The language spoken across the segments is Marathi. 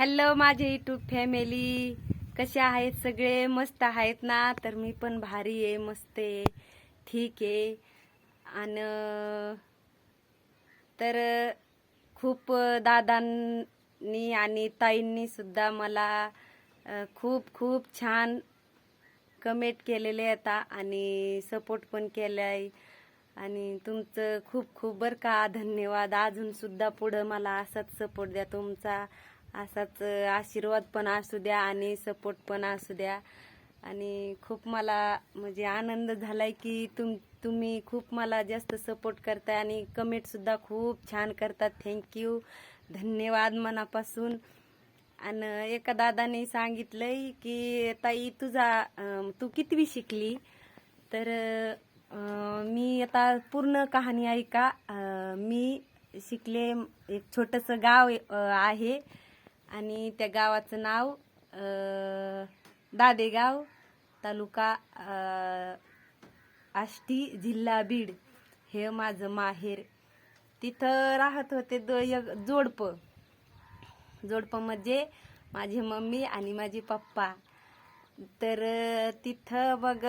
हॅलो माझे युट्यूब फॅमिली कसे आहेत सगळे? मस्त आहेत ना? तर मी पण भारी आहे मस्त आहे. ठीक आहे. आणि तर खूप दादांनी आणि ताईंनी सुद्धा मला खूप खूप छान कमेंट केलेले आता आणि सपोर्ट पण केला आहे आणि तुमचं खूप खूप बरं का. धन्यवाद. अजूनसुद्धा पुढं मला असाच सपोर्ट द्या तुमचा. असाच आशीर्वाद पण असू द्या आणि सपोर्ट पण असू द्या. आणि खूप मला म्हणजे आनंद झालाय की तुम तुम्ही खूप मला जास्त सपोर्ट करताय आणि कमेंट सुद्धा खूप छान करतात. थँक्यू धन्यवाद मनापासून. आणि एका दादाने सांगितलंय की ताई तुझा तू कितवी शिकली? तर मी आता पूर्ण कहाणी ऐका. मी शिकले एक छोटंसं गाव आहे. आणि त्या गावाचं नाव दादेगाव तालुका आष्टी जिल्हा बीड. हे माझं माहेर. तिथं राहत होते दो एक जोडपं. जोडपं म्हणजे माझी मम्मी आणि माझे पप्पा. तर तिथं मग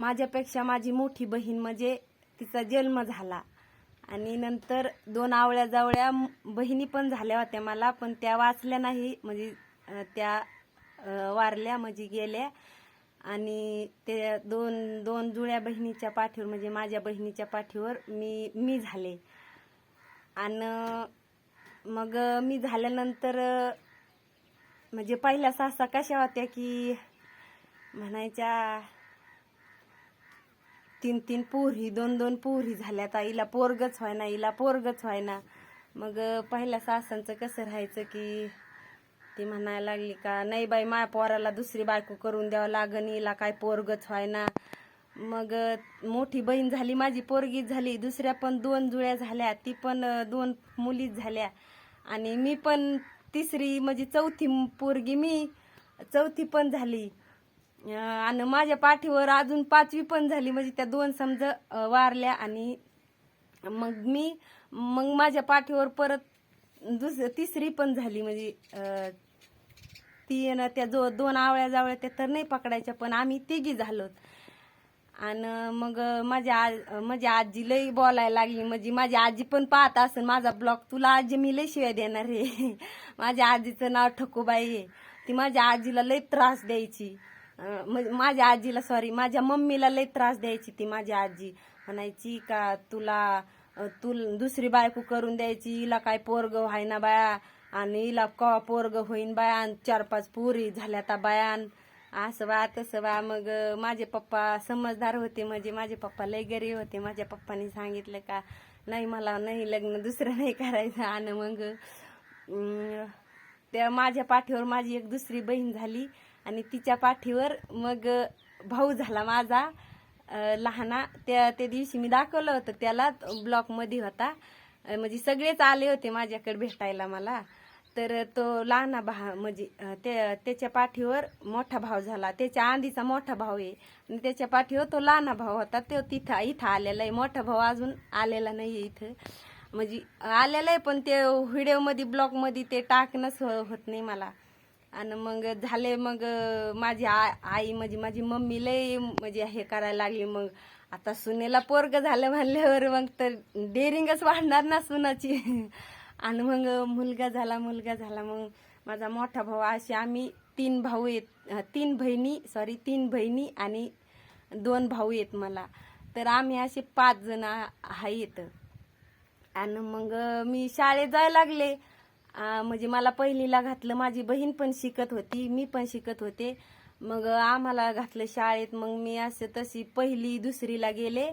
माझ्यापेक्षा माझी मोठी बहीण म्हणजे तिचा जन्म झाला. आणि नंतर दोन आवळ्या जावळ्या बहिणी पण झाल्या होत्या मला पण त्या वाचल्या नाही. म्हणजे त्या वारल्या म्हणजे गेल्या. आणि ते दोन दोन जुळ्या बहिणीच्या पाठीवर म्हणजे माझ्या बहिणीच्या पाठीवर मी मी झाले. आणि मग मी झाल्यानंतर म्हणजे पहिल्या सासा कशा होत्या की म्हणायच्या तीन तीन पोरी दोन दोन पोरी झाल्यात हिला पोरगच व्हायना हिला पोरगच व्हायना. मग पहिल्या सासांचं कसं राहायचं की ती म्हणायला लागली का नाही बाई माया पोराला दुसरी बायको करून द्यावं लागन हिला काय पोरगच व्हायना. मग मोठी बहीण झाली माझी पोरगीच झाली. दुसऱ्या पण दोन जुळ्या झाल्या ती पण दोन मुलीच झाल्या. आणि मी पण तिसरी म्हणजे चौथी पोरगी मी चौथी पण झाली. आणि माझ्या पाठीवर अजून पाचवी पण झाली. म्हणजे त्या दोन समज वारल्या आणि मग मी मग माझ्या पाठीवर परत दुस तिसरी पण झाली. म्हणजे ती ना त्या जो दोन आवळ्या जावळ्या त्या तर नाही पकडायच्या पण आम्ही तिघी झालो. आणि मग माझ्या आज माझी आजी लई बोलायला लागली. म्हणजे माझी आजी पण पाहत असेल माझा ब्लॉग तुला आजी मी लई शिवाय देणार आहे. माझ्या आजीचं नाव ठकूबाई आहे. ती माझ्या आजीला लई त्रास द्यायची. माझ्या आजीला सॉरी माझ्या मम्मीला लई त्रास द्यायची ती माझी आजी. म्हणायची का तुला तू दुसरी बायको करून द्यायची हिला काय पोरग व्हायना बाया आणि हिला क पोरग होईन बाया आणि चार पाच पोरी झाल्या आता बायान असं बा तसं बा. मग माझे पप्पा समजदार होते म्हणजे माझे पप्पा लय गरीब होते. माझ्या पप्पानी सांगितलं का नाही मला नाही लग्न दुसरं नाही करायचं. आणि मग त्या माझ्या पाठीवर माझी एक दुसरी बहीण झाली. आणि तिच्या पाठीवर मग भाऊ झाला माझा लहाना. त्या त्या दिवशी मी दाखवलं होतं त्याला ब्लॉकमध्ये होता. म्हणजे सगळेच आले होते माझ्याकडे भेटायला मला. तर तो लहाना भा म्हणजे ते त्याच्या पाठीवर मोठा भाव झाला. त्याच्या आंधीचा मोठा भाव आहे. आणि त्याच्या पाठीवर तो लहाना भाव होता. तो तिथं इथं आलेला आहे. मोठा भाऊ अजून आलेला नाही आहे इथं. म्हणजे आलेला आहे पण ते व्हिडिओमध्ये ब्लॉगमध्ये ते टाकणंच हो, होत नाही मला. आणि मग झाले मग माझी आ- आई म्हणजे माझी मम्मी लय म्हणजे हे करायला लागली मग. आता सुनेला पोरग झालं म्हणल्यावर मग तर डेअरिंगच वाढणार ना सुनाची. आणि मग मुलगा झाला मुलगा झाला मग माझा मोठा भाऊ असे आम्ही तीन भाऊ आहेत तीन बहिणी सॉरी तीन बहिणी आणि दोन भाऊ आहेत मला. तर आम्ही असे पाच जण आहेत आणि मग मी शाळेत जायला लागले. म्हणजे मला पहिलीला घातलं माझी बहीण पण शिकत होती मी पण शिकत होते. मग आम्हाला घातलं शाळेत मग मी असं तशी पहिली दुसरीला गेले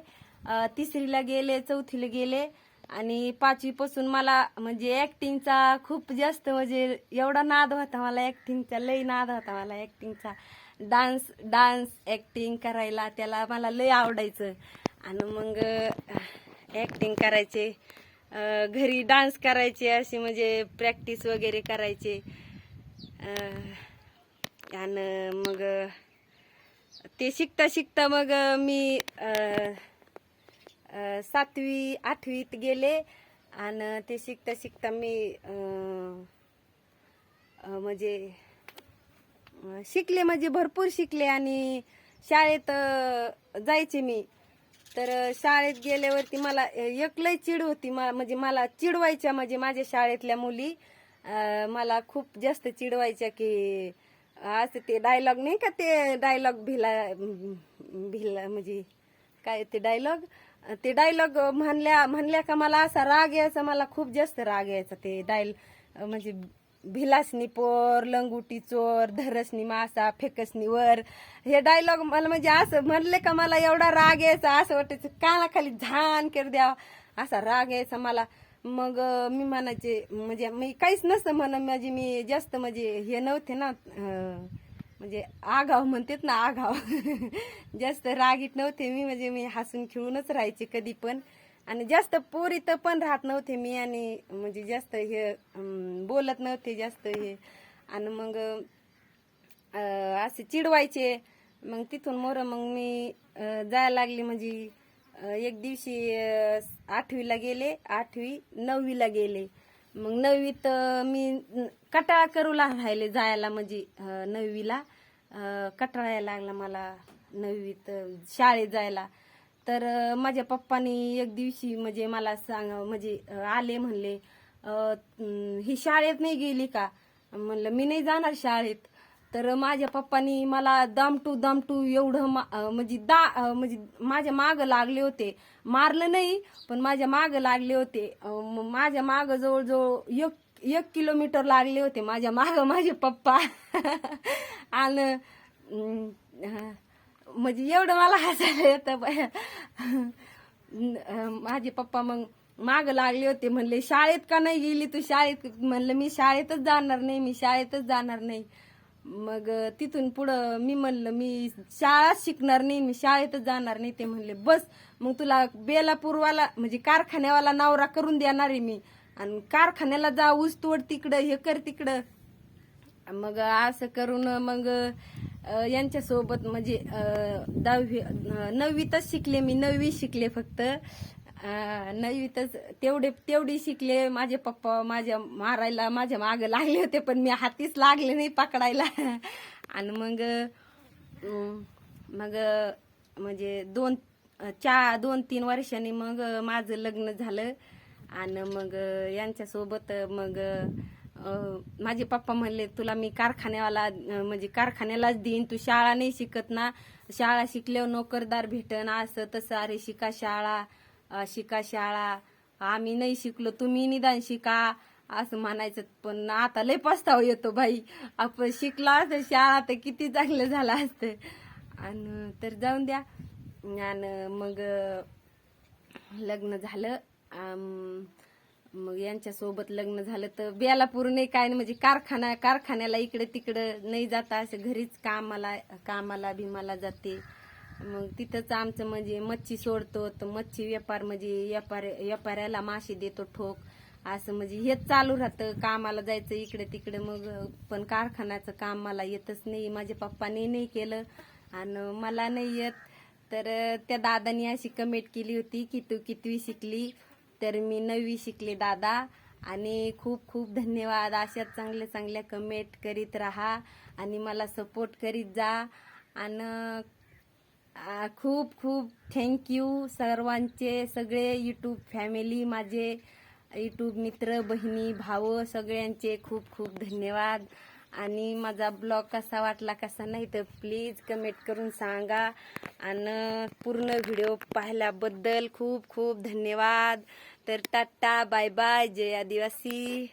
तिसरीला गेले चौथीला गेले. आणि पाचवीपासून मला म्हणजे ऍक्टिंगचा खूप जास्त म्हणजे एवढा नाद होता मला ऍक्टिंगचा लई नाद होता मला ऍक्टिंगचा डान्स डान्स ऍक्टिंग करायला त्याला मला लई आवडायचं. आणि मग ऍक्टिंग करायचे. घरी डान्स करायचे असे म्हणजे प्रॅक्टिस वगैरे करायचे. आणि मग ते शिकता शिकता मग मी सातवी आठवीत गेले. आणि ते शिकता शिकता मी म्हणजे शिकले म्हणजे भरपूर शिकले. आणि शाळेत जायचे मी. तर शाळेत गेल्यावरती मला एक लय चिड होती मा- म्हणजे मला चिडवायच्या म्हणजे माझ्या शाळेतल्या मुली मला खूप जास्त चिडवायच्या की असं ते डायलॉग नाही का ते डायलॉग भिला भिला म्हणजे काय ते डायलॉग ते डायलॉग म्हणल्या म्हणल्या का मला असा राग यायचा मला खूप जास्त राग यायचा ते डायल म्हणजे भिलासनी पोर लंगुटी चोर धरसनी मासा फेकसनी वर. हे डायलॉग मला म्हणजे असं म्हणले का मला एवढा राग यायचा असं वाटायचं कानाखाली झान कर द्यावा. असा राग यायचा मला. मग मी म्हणायचे म्हणजे मी काहीच नसतं म्हण म्हणजे मी जास्त म्हणजे हे नव्हते ना म्हणजे आघाव म्हणतात ना आघाव जास्त रागीट नव्हते मी म्हणजे मी हसून खेळूनच राहायचे कधी पण. आणि जास्त पोरीत पण राहत नव्हते मी आणि म्हणजे जास्त हे बोलत नव्हते जास्त हे. आणि मग असे चिडवायचे. मग तिथून मोर मग मी जायला लागली म्हणजे एक दिवशी आठवीला गेले. आठवी नववीला गेले. मग नववीत मी कटाळा करू राहिले जायला म्हणजे नववीला. कटाळा यायला लागला मला नववीत शाळेत जायला. तर माझ्या पप्पानी एक दिवशी म्हणजे मला सांग म्हणजे आले म्हणले ही शाळेत नाही गेली का? म्हणलं मी नाही जाणार शाळेत. तर माझ्या पप्पानी मला दामटू दामटू एवढं मा- म्हणजे दा म्हणजे माझ्या मागं लागले होते. मारलं नाही पण माझ्या मागं लागले होते. माझ्या मागं जवळजवळ एक एक किलोमीटर लागले होते माझ्या मागं माझे पप्पा. आणि म्हणजे एवढं मला हसायला येतं बाया. माझे पप्पा मग माग लागले होते म्हणले शाळेत का नाही गेली तू? शाळेत म्हणलं मी शाळेतच जाणार नाही मी शाळेतच जाणार नाही. मग तिथून पुढं मी म्हणलं मी शाळा शिकणार नाही मी शाळेतच जाणार नाही. ते म्हणले बस मग तुला बेलापूरवाला म्हणजे कारखान्यावाला नवरा करून देणार आहे मी. आणि कारखान्याला जा ऊस तोड तिकडं हे कर तिकडं. मग असं करून मग यांच्यासोबत म्हणजे दहावी नववीतच शिकले मी नववी शिकले फक्त. नववीतच तेवढे तेवढी शिकले. माझे पप्पा माझ्या मारायला माझ्या मागं लागले होते पण मी हातीच लागले नाही पकडायला. आणि मग मग म्हणजे दोन चार दोन तीन वर्षांनी मग माझं लग्न झालं. आणि मग यांच्यासोबत मग माझे पप्पा म्हणले तुला मी कारखान्यावाला म्हणजे कारखान्यालाच देईन. तू शाळा नाही शिकत ना. शाळा शिकल्यावर नोकरदार भेटन. असं तसं. अरे शिका शाळा. शिका शाळा. आम्ही नाही शिकलो. तुम्ही निदान शिका. असं म्हणायचं. पण आता लय पस्ताव येतो भाई आपण शिकला असतं शाळा तर किती चांगलं झालं असतं. आणि तर जाऊन द्या. आणि मग लग्न झालं. मग यांच्यासोबत लग्न झालं तर बेलापूर नाही काय नाही म्हणजे कारखाना कारखान्याला इकडे तिकडं नाही जाता असं घरीच कामाला कामाला भीमाला जाते. मग तिथंच आमचं म्हणजे मच्छी सोडतो तर मच्छी व्यापार म्हणजे व्यापार व्यापाऱ्याला मासे देतो ठोक. असं म्हणजे हेच चालू राहतं कामाला जायचं इकडे तिकडे. मग पण कारखान्याचं काम मला येतच नाही. माझ्या पप्पाने नाही केलं आणि मला नाही येत. तर त्या दादानी अशी कमेंट केली होती की तू कितवी शिकली? तर मी नववी शिकले दादा. आणि खूप खूप धन्यवाद. अशा चांगल्या चांगल्या कमेंट करीत राहा आणि मला सपोर्ट करीत जा. आणि खूप खूप थँक्यू सर्वांचे सगळे यूट्यूब फॅमिली माझे यूट्यूब मित्र बहिणी भाव सगळ्यांचे खूप खूप धन्यवाद. आणि माझा ब्लॉग कसा वाटला कसा नाही तर प्लीज कमेंट करून सांगा. आणि पूर्ण व्हिडिओ पाहिल्याबद्दल खूप खूप धन्यवाद. तर टाटा बाय बाय जय आदिवासी.